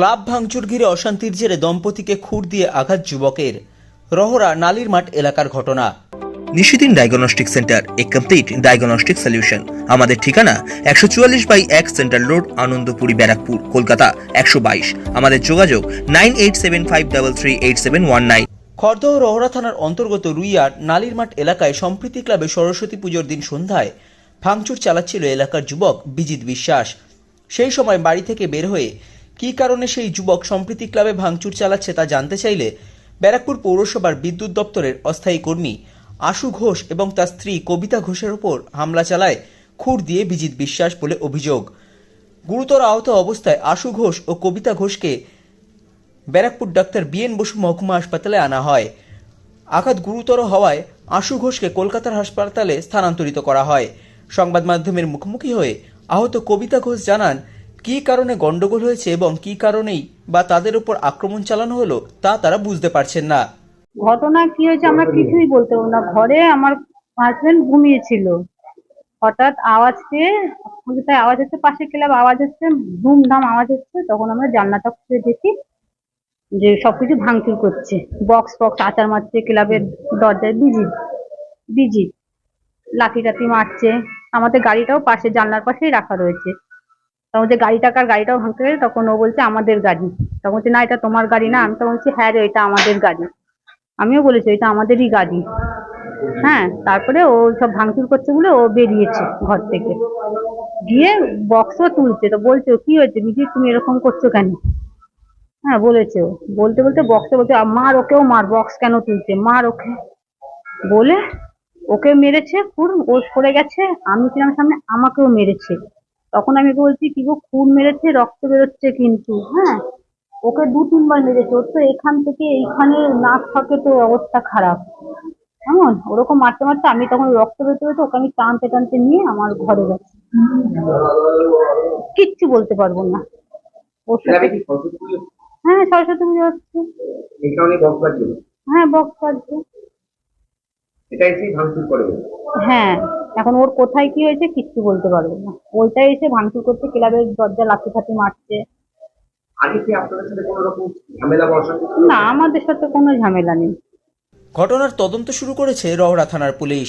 Club ভাঙচুর ঘিরে অশান্তির জেরে দম্পতিকে খুর দিয়ে আঘাত যুবকের। রহরা নালির মাঠ এলাকার ঘটনা। নিশিদিন ডায়াগনস্টিক সেন্টার এ কমপ্লিট ডায়াগনস্টিক সলিউশন। আমাদের ঠিকানা একশো চুয়াল্লিশ বাই এক সেন্ট্রাল রোড আনন্দপুরি ব্যারাকপুর কলকাতা একশো বাইশ। আমাদের যোগাযোগ nine eight seven five double three eight seven one nine. Khardah Rahara থানার অন্তর্গত রুইয়ার নালির মাঠ এলাকায় সম্প্রীতি ক্লাবে সরস্বতী পুজোর দিন সন্ধ্যায় ভাঙচুর চালাচ্ছিল এলাকার যুবক বিজিত বিশ্বাস। সেই সময় বাড়ি থেকে বের হয়ে কী কারণে সেই যুবক সম্প্রীতি ক্লাবে ভাঙচুর চালাচ্ছে তা জানতে চাইলে ব্যারাকপুর পৌরসভার বিদ্যুৎ দপ্তরের অস্থায়ী কর্মী আশু ঘোষ এবং তার স্ত্রী কবিতা ঘোষের ওপর হামলা চালায়, খুর দিয়ে বিজিত বিশ্বাস বলে অভিযোগ। গুরুতর আহত অবস্থায় আশু ঘোষ ও কবিতা ঘোষকে ব্যারাকপুর ডাক্তার বিএন বসু মহকুমা হাসপাতালে আনা হয়। আঘাত গুরুতর হওয়ায় আশু ঘোষকে কলকাতার হাসপাতালে স্থানান্তরিত করা হয়। সংবাদ মাধ্যমের মুখোমুখি হয়ে আহত কবিতা ঘোষ জানান কী কারণে গন্ডগোল হয়েছে এবং কি কারণেই বা তাদের উপর আক্রমণ চালানো হলো, তা তারা বুঝতে পারছেন না। ঘটনা কি হয়েছে আমরা কিছুই বলতে পারব না। ঘরে আমার হাজবেন্ড ঘুমিয়েছিল। হঠাৎ আওয়াজ পেয়ে কোথায় আওয়াজ হচ্ছে পাশে ক্লাব আওয়াজ হচ্ছে ধুমধাম আওয়াজ হচ্ছে তখন আমরা জানলাটা খুলে দেখি যে সবকিছু ভাঙচুর করছে। বক্স ফক্স আচার মারছে, ক্লাবের দরজায় বিজি বিজি, লাঠি টাঠি মারছে। আমাদের গাড়িটাও পাশে, জানলার পাশেই রাখা রয়েছে। তখন যে গাড়িটা কার গাড়িটাও ভাঙতে গেলে তখন ও বলছে আমাদের গাড়ি। তখন বলছে, না, এটা তোমার গাড়ি না। আমি তখন বলছি হ্যাঁ রে, এটা আমাদের গাড়ি। আমিও বলেছি, এটা আমাদেরই গাড়ি। হ্যাঁ তারপরে ও সব ভাঙচুর করছে বলে ও বেরিয়েছে ঘর থেকে। গিয়ে বক্সও তুলছে, তো বলছে, কি হয়েছে? বিজি তুমি এরকম করছ কেন? হ্যাঁ বলেছে। বলতে বলতে বক্সে বলছে মার ওকেও মার বক্স কেন তুলছে? মার ওকে। বলে ওকে মেরেছে খুন ও সরে গেছে, আমি ছিলাম সামনে, আমাকেও মেরেছে। তখন আমি ওকে বলছি কি গো খুন মেরেছে রক্ত বেরোচ্ছে কিন্তু। হ্যাঁ ওকে দু তিনবার মেরেছে। ওর তো এখান থেকে এইখানে নাক থাকে তো অবস্থা খারাপ। কেমন? ওরকম মারতে মারতে আমি তখন রক্ত বেরোতে বেরোতে ওকে আমি টানতে টানতে নিয়ে আমার ঘরে গেছি। কিচ্ছু বলতে পারব না। ওর সাথে হ্যাঁ সরস্বতী পুজো হচ্ছে। হ্যাঁ বক্স বাজছে এটা ভাঙচুর করে হ্যাঁ এখন ওর কোথায় কি হয়েছে কিচ্ছু বলতে পারব না। ওইটাই এসে ভাঙচুর করতে ক্লাবের দরজা লাঠি ফাটি মারছে। আগে কি আপনাদের সাথে কোনো রকম ঝামেলা বা অশান্তি ছিল? না আমাদের সাথে কোনো ঝামেলা নেই। ঘটনার তদন্ত শুরু করেছে রহরা থানার পুলিশ।